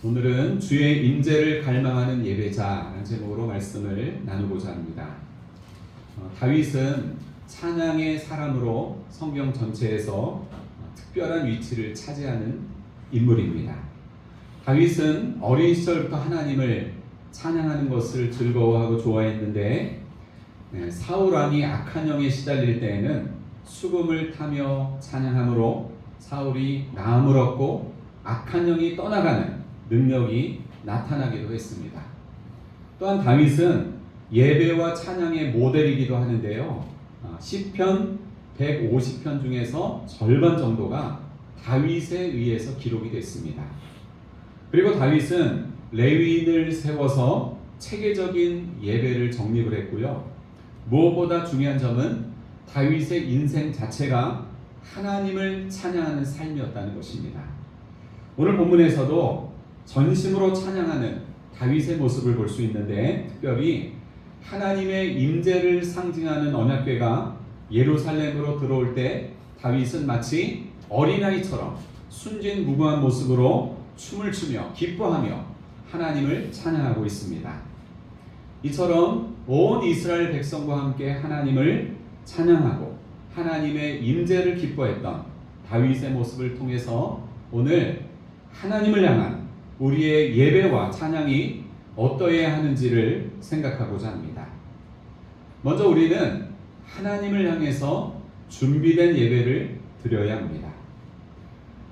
오늘은 주의 임재를 갈망하는 예배자라는 제목으로 말씀을 나누고자 합니다. 어, 다윗은 찬양의 사람으로 성경 전체에서 어, 특별한 위치를 차지하는 인물입니다. 다윗은 어린 시절부터 하나님을 찬양하는 것을 즐거워하고 좋아했는데 네, 사울 왕이 악한 영에 시달릴 때에는 수금을 타며 찬양함으로 사울이 나음을 얻고 악한 영이 떠나가는 능력이 나타나기도 했습니다. 또한 다윗은 예배와 찬양의 모델이기도 하는데요. 아, 시편 150편 중에서 절반 정도가 다윗에 의해서 기록이 됐습니다. 그리고 다윗은 레위인을 세워서 체계적인 예배를 정립을 했고요. 무엇보다 중요한 점은 다윗의 인생 자체가 하나님을 찬양하는 삶이었다는 것입니다. 오늘 본문에서도 전심으로 찬양하는 다윗의 모습을 볼 수 있는데 특별히 하나님의 임재를 상징하는 언약궤가 예루살렘으로 들어올 때 다윗은 마치 어린아이처럼 순진무구한 모습으로 춤을 추며 기뻐하며 하나님을 찬양하고 있습니다. 이처럼 온 이스라엘 백성과 함께 하나님을 찬양하고 하나님의 임재를 기뻐했던 다윗의 모습을 통해서 오늘 하나님을 향한 우리의 예배와 찬양이 어떠해야 하는지를 생각하고자 합니다. 먼저 우리는 하나님을 향해서 준비된 예배를 드려야 합니다.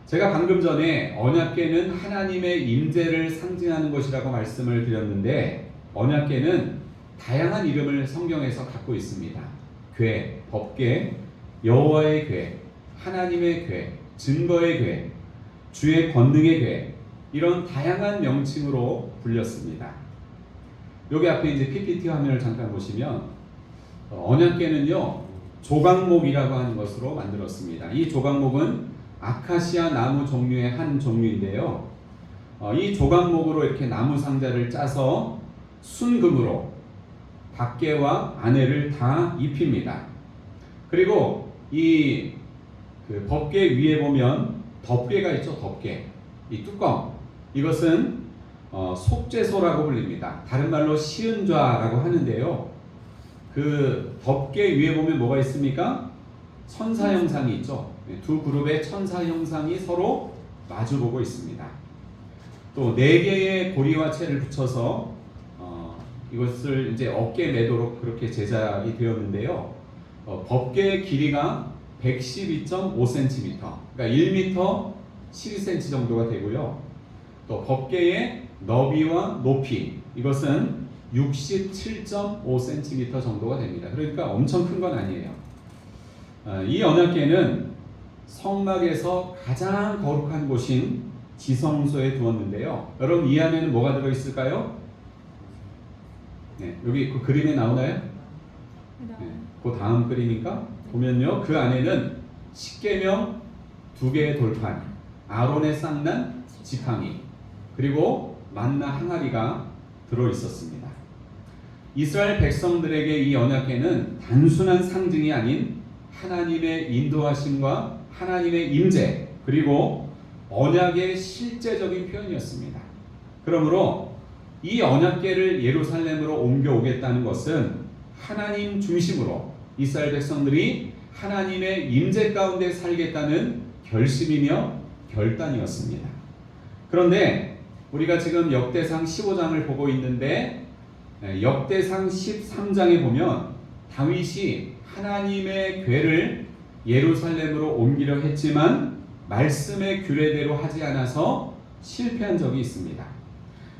제가 방금 전에 언약궤는 하나님의 임재를 상징하는 것이라고 말씀을 드렸는데 언약궤는 다양한 이름을 성경에서 갖고 있습니다. 궤, 법궤, 여호와의 궤, 하나님의 궤, 증거의 궤, 주의 권능의 궤 이런 다양한 명칭으로 불렸습니다. 여기 앞에 이제 PPT 화면을 잠깐 보시면 어, 언약궤는요 조각목이라고 하는 것으로 만들었습니다. 이 조각목은 아카시아 나무 종류의 한 종류인데요. 어, 이 조각목으로 이렇게 나무 상자를 짜서 순금으로 밖에와 안에를 다 입힙니다. 그리고 이그 법궤 위에 보면 덮개가 있죠, 덮개. 이 뚜껑. 이것은 어, 속죄소라고 불립니다. 다른 말로 시은좌라고 하는데요. 그 덮개 위에 보면 뭐가 있습니까? 천사 형상이 있죠. 네, 두 그룹의 천사 형상이 서로 마주보고 있습니다. 또 네 개의 고리와 채를 붙여서 어, 이것을 이제 어깨 매도록 그렇게 제작이 되었는데요. 어, 법계의 길이가 112.5cm, 그러니까 1m 12cm 정도가 되고요. 또 법계의 너비와 높이 이것은 67.5cm 정도가 됩니다. 그러니까 엄청 큰 건 아니에요. 어, 이 언약궤는 성막에서 가장 거룩한 곳인 지성소에 두었는데요. 여러분 이 안에는 뭐가 들어 있을까요? 네, 여기 그 그림에 나오나요? 네, 그 다음 그림인가? 보면요, 그 안에는 십계명 두 개의 돌판, 아론의 쌍난 지팡이, 그리고 만나 항아리가 들어 있었습니다. 이스라엘 백성들에게 이 언약궤는 단순한 상징이 아닌 하나님의 인도하심과 하나님의 임재 그리고 언약의 실제적인 표현이었습니다. 그러므로 이 언약궤를 예루살렘으로 옮겨오겠다는 것은 하나님 중심으로 이스라엘 백성들이 하나님의 임재 가운데 살겠다는 결심이며 결단이었습니다. 그런데 우리가 지금 역대상 15장을 보고 있는데 예, 역대상 13장에 보면 다윗이 하나님의 궤를 예루살렘으로 옮기려 했지만 말씀의 규례대로 하지 않아서 실패한 적이 있습니다.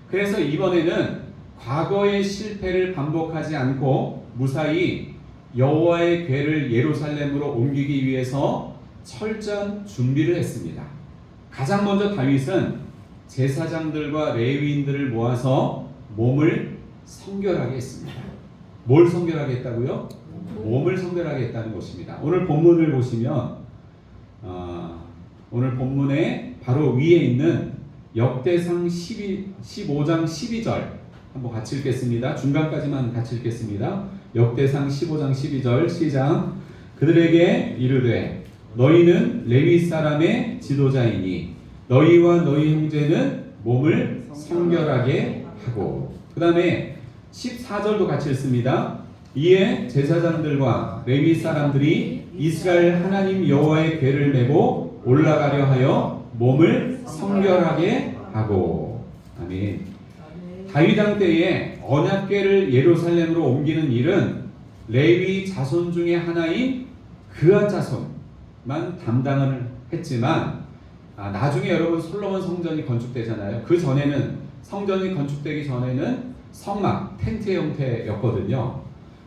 그래서 이번에는 과거의 실패를 반복하지 않고 무사히 여호와의 궤를 예루살렘으로 옮기기 위해서 철저한 준비를 했습니다. 가장 먼저 다윗은 제사장들과 레위인들을 모아서 몸을 성결하게 했습니다. 뭘 성결하게 했다고요? 몸을 성결하게 했다는 것입니다. 오늘 본문을 보시면 어, 오늘 본문에 바로 위에 있는 역대상 12, 15장 12절 한번 같이 읽겠습니다. 중간까지만 같이 읽겠습니다. 역대상 15장 12절 시작 그들에게 이르되 너희는 레위 사람의 지도자이니 너희와 너희 형제는 몸을 성결하게 하고 그 다음에 14절도 같이 읽습니다. 이에 제사장들과 레위 사람들이 이스라엘 하나님 여호와의 궤를 메고 올라가려 하여 몸을 성결하게 하고 아멘. 다윗 왕 때에 언약궤를 예루살렘으로 옮기는 일은 레위 자손 중에 하나인 그아 자손만 담당을 했지만 아, 나중에 여러분 솔로몬 성전이 건축되잖아요. 그 전에는 성전이 건축되기 전에는 성막 텐트 형태였거든요.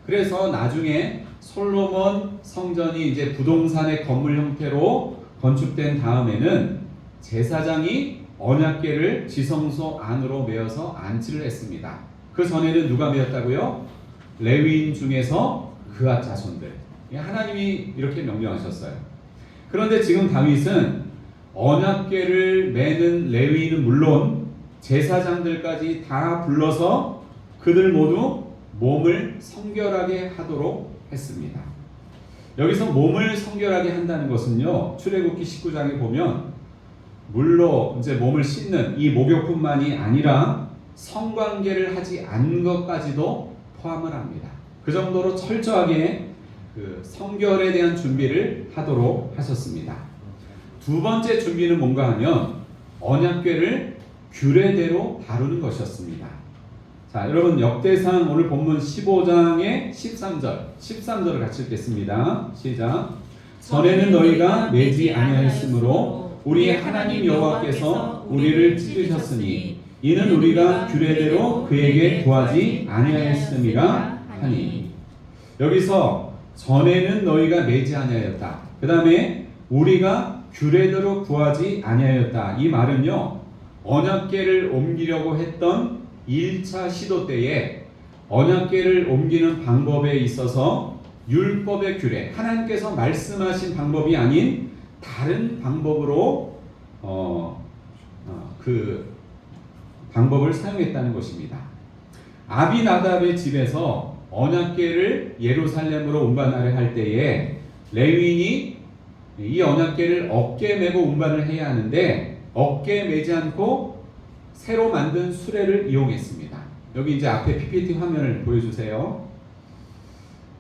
그래서 나중에 솔로몬 성전이 이제 부동산의 건물 형태로 건축된 다음에는 제사장이 언약궤를 지성소 안으로 메어서 안치를 했습니다. 그 전에는 누가 메었다고요? 레위인 중에서 그아 자손들. 하나님이 이렇게 명령하셨어요. 그런데 지금 다윗은 언약궤를 매는 레위인은 물론 제사장들까지 다 불러서 그들 모두 몸을 성결하게 하도록 했습니다. 여기서 몸을 성결하게 한다는 것은요. 출애굽기 19장에 보면 물로 이제 몸을 씻는 이 목욕뿐만이 아니라 성관계를 하지 않은 것까지도 포함을 합니다. 그 정도로 철저하게 그 성결에 대한 준비를 하도록 하셨습니다. 두 번째 준비는 뭔가 하면 언약궤를 규례대로 다루는 것이었습니다. 자, 여러분 역대상 오늘 본문 15장의 13절, 13절을 같이 읽겠습니다. 시작. 전에는 너희가 매지 아니하였으므로 우리 하나님 여호와께서 우리를 찢으셨으니 이는 우리가 규례대로 그에게 구하지 아니하였음이라 하니. 여기서 전에는 너희가 매지 아니하였다. 그 다음에 우리가 규례대로 구하지 아니하였다. 이 말은요. 언약궤를 옮기려고 했던 1차 시도 때에 언약궤를 옮기는 방법에 있어서 율법의 규례, 하나님께서 말씀하신 방법이 아닌 다른 방법으로 어, 어, 그 방법을 사용했다는 것입니다. 아비나답의 집에서 언약궤를 예루살렘으로 운반하려 할 때에 레위인이 이 언약궤를 어깨에 메고 운반을 해야 하는데 어깨에 매지 않고 새로 만든 수레를 이용했습니다. 여기 이제 앞에 PPT 화면을 보여주세요.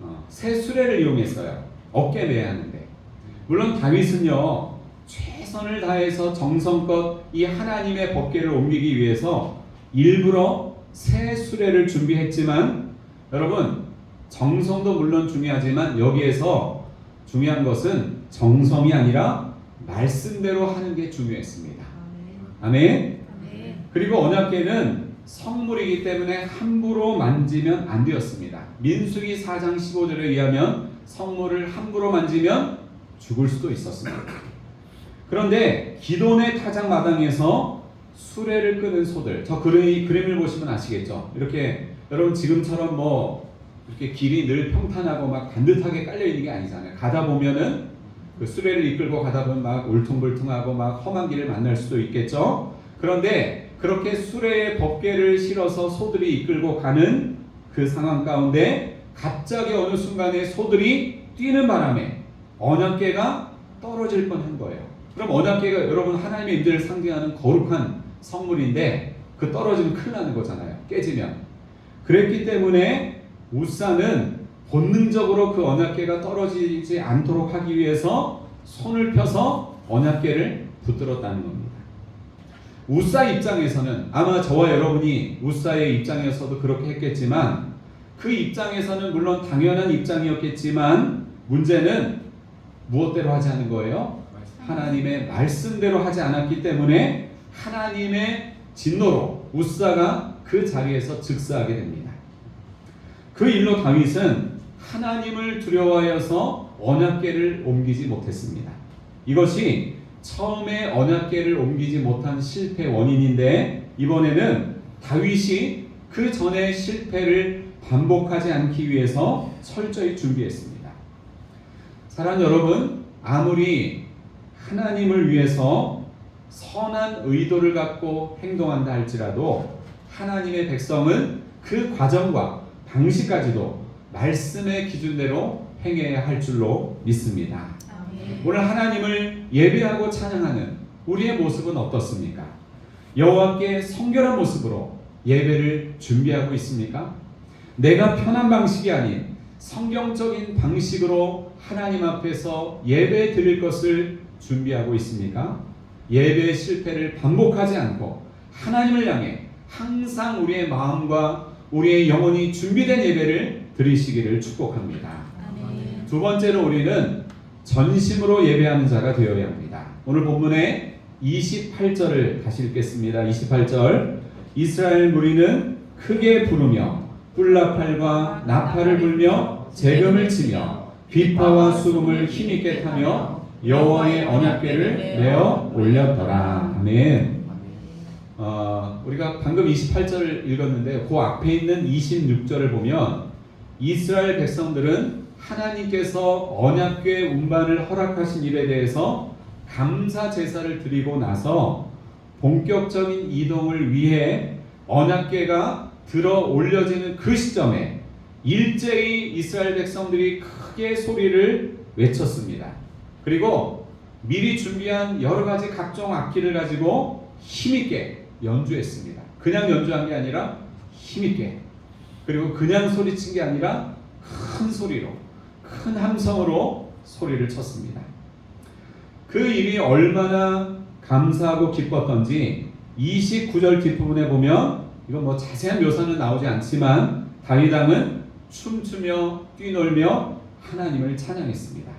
어, 새 수레를 이용했어요. 어깨에 매야 하는데. 물론 다윗은요 최선을 다해서 정성껏 이 하나님의 법궤를 옮기기 위해서 일부러 새 수레를 준비했지만 여러분 정성도 물론 중요하지만 여기에서 중요한 것은 정성이 아니라 말씀대로 하는 게 중요했습니다. 아멘. 그리고 언약궤는 성물이기 때문에 함부로 만지면 안 되었습니다. 민수기 4장 15절에 의하면 성물을 함부로 만지면 죽을 수도 있었습니다. 그런데 기돈의 타작 마당에서 수레를 끄는 소들, 저 그림, 그림을 보시면 아시겠죠? 이렇게 여러분 지금처럼 뭐 이렇게 길이 늘 평탄하고 막 반듯하게 깔려 있는 게 아니잖아요. 가다 보면은 그 수레를 이끌고 가다 보면 막 울퉁불퉁하고 막 험한 길을 만날 수도 있겠죠. 그런데 그렇게 수레에 법궤를 실어서 소들이 이끌고 가는 그 상황 가운데 갑자기 어느 순간에 소들이 뛰는 바람에 언약궤가 떨어질 뻔한 거예요. 그럼 언약궤가 여러분 하나님의 임재를 상징하는 거룩한 성물인데 그 떨어지면 큰일 나는 거잖아요. 깨지면. 그랬기 때문에 우사는 본능적으로 그 언약궤가 떨어지지 않도록 하기 위해서 손을 펴서 언약궤를 붙들었다는 겁니다. 우사 입장에서는 아마 저와 여러분이 우사의 입장에서도 그렇게 했겠지만 그 입장에서는 물론 당연한 입장이었겠지만 문제는 무엇대로 하지 않은 거예요? 하나님의 말씀대로 하지 않았기 때문에 하나님의 진노로 우사가 그 자리에서 즉사하게 됩니다. 그 일로 다윗은 하나님을 두려워하여서 언약궤를 옮기지 못했습니다. 이것이 처음에 언약궤를 옮기지 못한 실패 원인인데 이번에는 다윗이 그 전의 실패를 반복하지 않기 위해서 철저히 준비했습니다. 사랑 여러분, 아무리 하나님을 위해서 선한 의도를 갖고 행동한다 할지라도 하나님의 백성은 그 과정과 방식까지도 말씀의 기준대로 행해야 할 줄로 믿습니다. 오늘 하나님을 예배하고 찬양하는 우리의 모습은 어떻습니까? 여호와께 성결한 모습으로 예배를 준비하고 있습니까? 내가 편한 방식이 아닌 성경적인 방식으로 하나님 앞에서 예배 드릴 것을 준비하고 있습니까? 예배의 실패를 반복하지 않고 하나님을 향해 항상 우리의 마음과 우리의 영혼이 준비된 예배를 드리시기를 축복합니다. 아멘. 두 번째로 우리는 전심으로 예배하는 자가 되어야 합니다. 오늘 본문의 28절을 다시 읽겠습니다. 28절 이스라엘 무리는 크게 부르며 뿔나팔과 나팔을 불며 재금을 치며 비파와 수금을 힘있게 타며 여호와의 언약궤를 내어 올렸더라. 아멘. 어, 우리가 방금 28절을 읽었는데 그 앞에 있는 26절을 보면 이스라엘 백성들은 하나님께서 언약궤 운반을 허락하신 일에 대해서 감사 제사를 드리고 나서 본격적인 이동을 위해 언약궤가 들어 올려지는 그 시점에 일제히 이스라엘 백성들이 크게 소리를 외쳤습니다. 그리고 미리 준비한 여러 가지 각종 악기를 가지고 힘있게 연주했습니다. 그냥 연주한 게 아니라 힘있게 그리고 그냥 소리친 게 아니라 큰 소리로 큰 함성으로 소리를 쳤습니다. 그 일이 얼마나 감사하고 기뻤던지 29절 뒷부분에 보면 이건 뭐 자세한 묘사는 나오지 않지만 다윗 왕은 춤추며 뛰놀며 하나님을 찬양했습니다.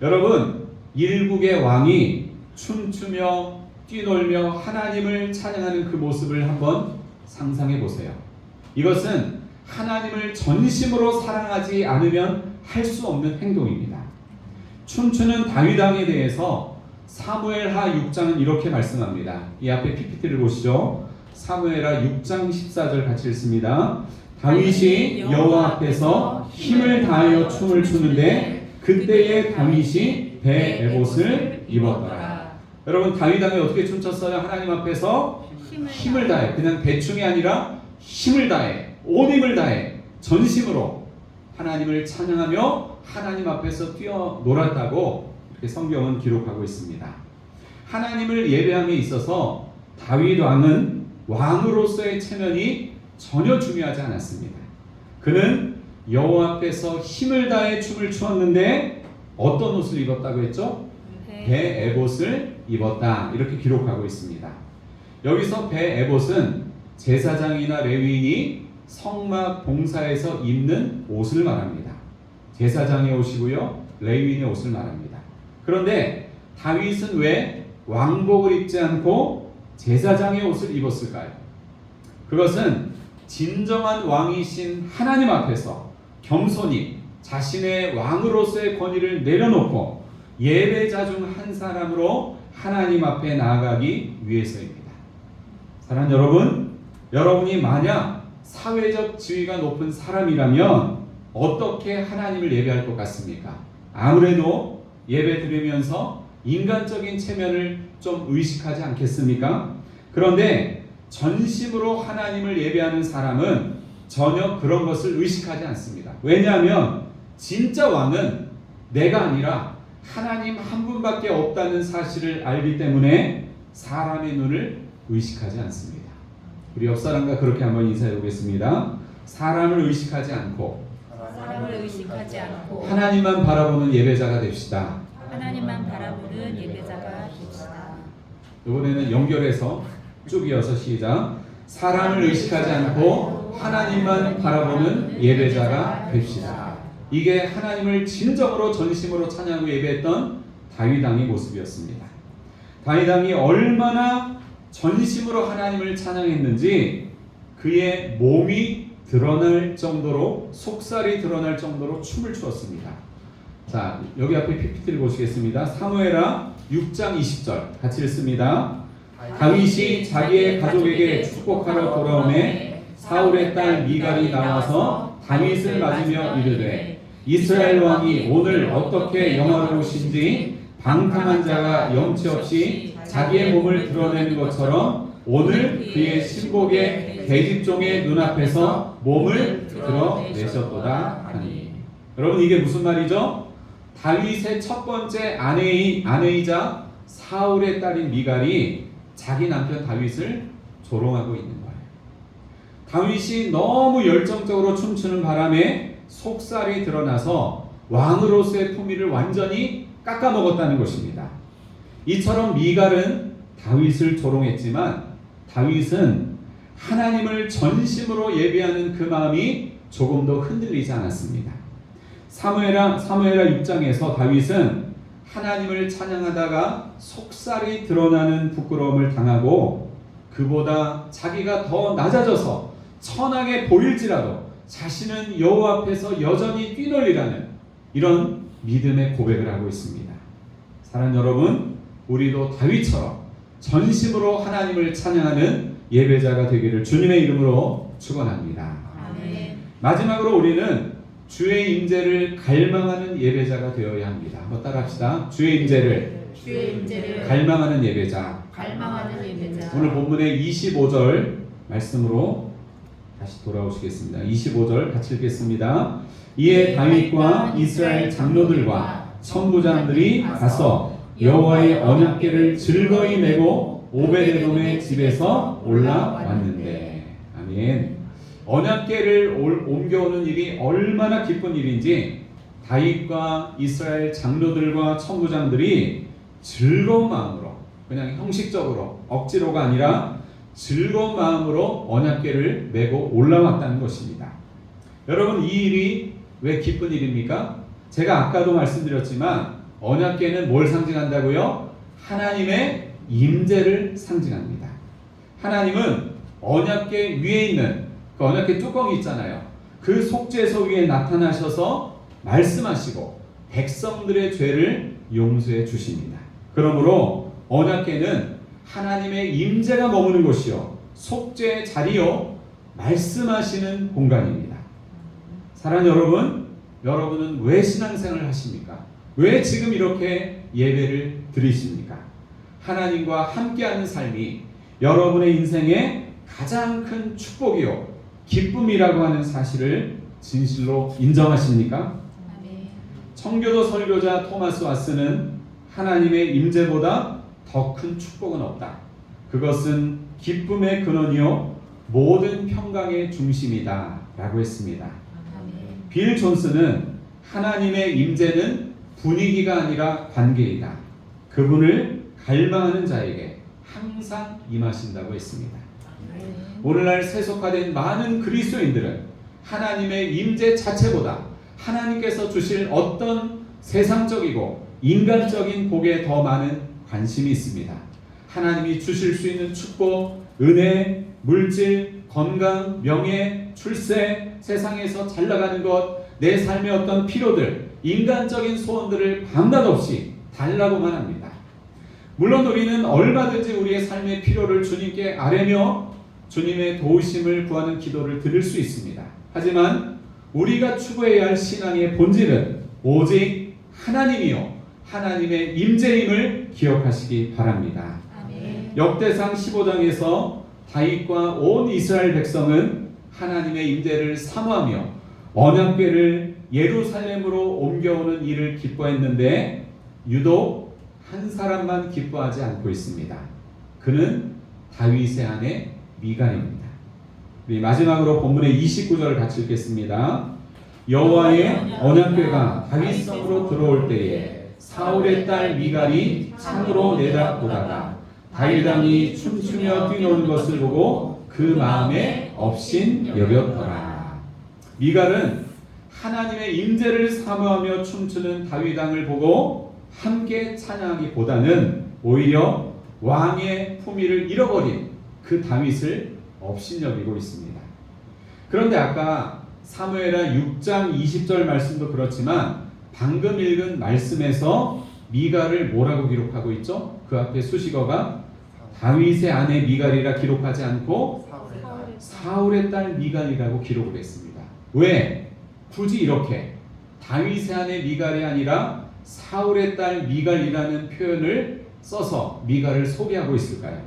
여러분 일국의 왕이 춤추며 뛰놀며 하나님을 찬양하는 그 모습을 한번 상상해 보세요. 이것은 하나님을 전심으로 사랑하지 않으면 할 수 없는 행동입니다. 춤추는 다윗 왕에 대해서 사무엘하 6장은 이렇게 말씀합니다. 이 앞에 PPT를 보시죠. 사무엘하 6장 14절 같이 읽습니다. 다윗이 여호와 앞에서 힘을 다하여 춤을 추는데 그때에 다윗이 배 에봇을 입었더라. 여러분 다윗 왕이 어떻게 춤췄어요? 하나님 앞에서 힘을, 힘을 다해 그냥 대충이 아니라 힘을 다해 온 힘을 다해 전심으로 하나님을 찬양하며 하나님 앞에서 뛰어 놀았다고 이렇게 성경은 기록하고 있습니다. 하나님을 예배함에 있어서 다윗 왕은 왕으로서의 체면이 전혀 중요하지 않았습니다. 그는 여호와 앞에서 힘을 다해 춤을 추었는데 어떤 옷을 입었다고 했죠? 배, 배 에봇을 입었다 이렇게 기록하고 있습니다. 여기서 배 에봇은 제사장이나 레위인이 성막 봉사에서 입는 옷을 말합니다. 제사장의 옷이고요, 레위인의 옷을 말합니다. 그런데 다윗은 왜 왕복을 입지 않고 제사장의 옷을 입었을까요? 그것은 진정한 왕이신 하나님 앞에서 겸손히 자신의 왕으로서의 권위를 내려놓고 예배자 중 한 사람으로 하나님 앞에 나아가기 위해서입니다. 사랑 여러분, 여러분이 만약 사회적 지위가 높은 사람이라면 어떻게 하나님을 예배할 것 같습니까? 아무래도 예배 드리면서 인간적인 체면을 좀 의식하지 않겠습니까? 그런데 전심으로 하나님을 예배하는 사람은 전혀 그런 것을 의식하지 않습니다. 왜냐하면 진짜 왕은 내가 아니라 하나님 한 분밖에 없다는 사실을 알기 때문에 사람의 눈을 의식하지 않습니다. 우리 옆 사람과 그렇게 한번 인사해 보겠습니다. 사람을 의식하지 않고 사람을 의식하지 않고 하나님만 바라보는 예배자가 됩시다. 하나님만 바라보는 예배자가 됩시다. 이번에는 연결해서 쭉 이어서 시작. 사람을 의식하지 않고 하나님만 바라보는 예배자가 됩시다. 이게 하나님을 진정으로 전심으로 찬양하고 예배했던 다윗 왕의 모습이었습니다. 다윗 왕이 얼마나 전심으로 하나님을 찬양했는지 그의 몸이 드러날 정도로 속살이 드러날 정도로 춤을 추었습니다. 자, 여기 앞에 PPT를 보시겠습니다. 사무엘하 6장 20절 같이 읽습니다. 다윗이 자기의 가족에게 축복하러 돌아오매 사울의 딸 미갈이 나와서 다윗을 맞으며 이르되 이스라엘 왕이 오늘 어떻게 영화로우신지 방탕한 자가 염치 없이 자기의 몸을 드러내는 것처럼 오늘 그의 신복의 계집종의 눈앞에서 몸을 드러내셨도다 하니 여러분 이게 무슨 말이죠? 다윗의 첫 번째 아내이 아내이자 사울의 딸인 미갈이 자기 남편 다윗을 조롱하고 있는 거예요. 다윗이 너무 열정적으로 춤추는 바람에 속살이 드러나서 왕으로서의 품위를 완전히 깎아먹었다는 것입니다. 이처럼 미갈은 다윗을 조롱했지만 다윗은 하나님을 전심으로 예배하는 그 마음이 조금도 흔들리지 않았습니다. 사무엘하 사무엘하 6장에서 다윗은 하나님을 찬양하다가 속살이 드러나는 부끄러움을 당하고 그보다 자기가 더 낮아져서 천하게 보일지라도 자신은 여호와 앞에서 여전히 뛰놀리라는 이런 믿음의 고백을 하고 있습니다. 사랑 여러분, 우리도 다윗처럼 전심으로 하나님을 찬양하는 예배자가 되기를 주님의 이름으로 축원합니다. 마지막으로 우리는 주의 임재를 갈망하는 예배자가 되어야 합니다. 한번 따라합시다. 주의 임재를 주의 임재를 갈망하는 예배자. 갈망하는 예배자. 오늘 본문의 25절 말씀으로 다시 돌아오시겠습니다. 25절 같이 읽겠습니다. 이에 다윗과 이스라엘 장로들과 천부장들이 가서 여호와의 언약궤를 즐거이 메고 오베데돔의 집에서 올라왔는데 아멘. 언약궤를 올- 옮겨오는 일이 얼마나 기쁜 일인지 다윗과 이스라엘 장로들과 천부장들이 즐거운 마음으로 그냥 형식적으로 억지로가 아니라 즐거운 마음으로 언약궤를 메고 올라왔다는 것입니다. 여러분 이 일이 왜 기쁜 일입니까? 제가 아까도 말씀드렸지만 언약궤는 뭘 상징한다고요? 하나님의 임재를 상징합니다. 하나님은 언약궤 위에 있는 그 언약궤 뚜껑이 있잖아요. 그 속죄소 위에 나타나셔서 말씀하시고 백성들의 죄를 용서해 주십니다. 그러므로 언약궤는 하나님의 임재가 머무는 곳이요 속죄의 자리요 말씀하시는 공간입니다. 사랑 여러분, 여러분은 왜 신앙생활을 하십니까? 왜 지금 이렇게 예배를 드리십니까? 하나님과 함께하는 삶이 여러분의 인생의 가장 큰 축복이요 기쁨이라고 하는 사실을 진실로 인정하십니까? 청교도 설교자 토마스 와스는 하나님의 임재보다 더 큰 축복은 없다. 그것은 기쁨의 근원이요 모든 평강의 중심이다. 라고 했습니다. 빌 존스는 하나님의 임재는 분위기가 아니라 관계이다. 그분을 갈망하는 자에게 항상 임하신다고 했습니다. 오늘날 세속화된 많은 그리스도인들은 하나님의 임재 자체보다 하나님께서 주실 어떤 세상적이고 인간적인 복에 더 많은 관심이 있습니다. 하나님이 주실 수 있는 축복, 은혜, 물질, 건강, 명예, 출세, 세상에서 잘 나가는 것, 내 삶의 어떤 필요들, 인간적인 소원들을 밤낮 없이 달라고만 합니다. 물론 우리는 얼마든지 우리의 삶의 필요를 주님께 아뢰며 주님의 도우심을 구하는 기도를 드릴 수 있습니다. 하지만 우리가 추구해야 할 신앙의 본질은 오직 하나님이요 하나님의 임재임을 기억하시기 바랍니다. 아멘. 역대상 15장에서 다윗과 온 이스라엘 백성은 하나님의 임재를 사모하며 언약궤를 예루살렘으로 옮겨오는 일을 기뻐했는데 유독 한 사람만 기뻐하지 않고 있습니다. 그는 다윗의 아내 미갈입니다. 우리 마지막으로 본문의 29절을 같이 읽겠습니다. 여호와의 언약궤가 다윗성으로 들어올 때에 사울의 딸 미갈이 창으로 내다보다가 다윗 왕이 춤추며 뛰노는 것을 보고 그 마음에 업신 여겼더라. 미갈은 하나님의 임재를 사모하며 춤추는 다윗 왕을 보고 함께 찬양하기보다는 오히려 왕의 품위를 잃어버린 그 다윗을 업신 여기고 있습니다. 그런데 아까 사무엘하 6장 20절 말씀도 그렇지만 방금 읽은 말씀에서 미갈을 뭐라고 기록하고 있죠? 그 앞에 수식어가 다윗의 아내 미갈이라 기록하지 않고 사울의 딸 미갈이라고 기록을 했습니다. 왜? 굳이 이렇게 다윗의 아내 미갈이 아니라 사울의 딸 미갈이라는 표현을 써서 미갈을 소개하고 있을까요?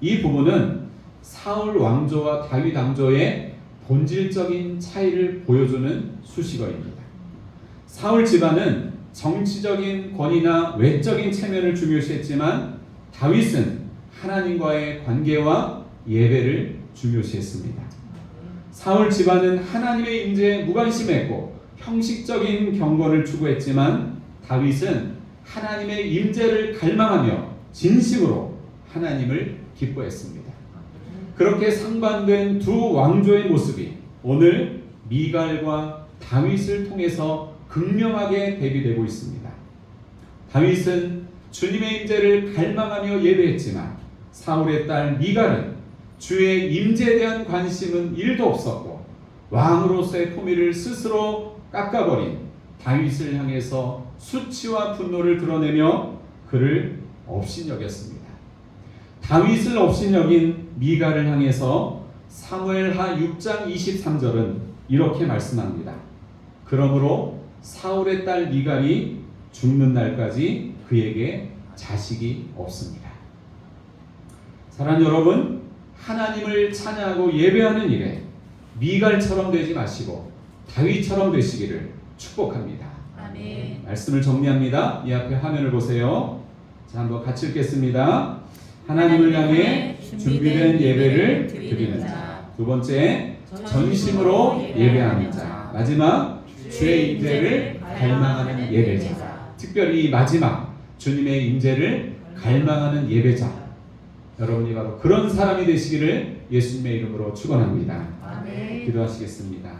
이 부분은 사울 왕조와 다윗 왕조의 본질적인 차이를 보여주는 수식어입니다. 사울 집안은 정치적인 권위나 외적인 체면을 중요시했지만 다윗은 하나님과의 관계와 예배를 중요시했습니다. 사울 집안은 하나님의 임재에 무관심했고 형식적인 경건을 추구했지만 다윗은 하나님의 임재를 갈망하며 진심으로 하나님을 기뻐했습니다. 그렇게 상반된 두 왕조의 모습이 오늘 미갈과 다윗을 통해서 극명하게 대비되고 있습니다. 다윗은 주님의 임재를 갈망하며 예배했지만 사울의 딸 미갈은 주의 임재에 대한 관심은 일도 없었고 왕으로서의 품위를 스스로 깎아버린 다윗을 향해서 수치와 분노를 드러내며 그를 업신여겼습니다. 다윗을 업신여긴 미갈을 향해서 사무엘하 6장 23절은 이렇게 말씀합니다. 그러므로 사울의 딸 미갈이 죽는 날까지 그에게 자식이 없습니다. 사랑하는 여러분, 하나님을 찬양하고 예배하는 일에 미갈처럼 되지 마시고 다윗처럼 되시기를 축복합니다. 아멘. 말씀을 정리합니다. 이 앞에 화면을 보세요. 자, 한번 같이 읽겠습니다. 하나님을 향해 준비된 예배를 드리는 자. 두 번째, 전심으로 예배하는 자. 마지막, 주의 임재를 갈망하는 예배자. 특별히 이 마지막, 주님의 임재를 갈망하는 예배자. 여러분이 바로 그런 사람이 되시기를 예수님의 이름으로 축원합니다. 기도하시겠습니다.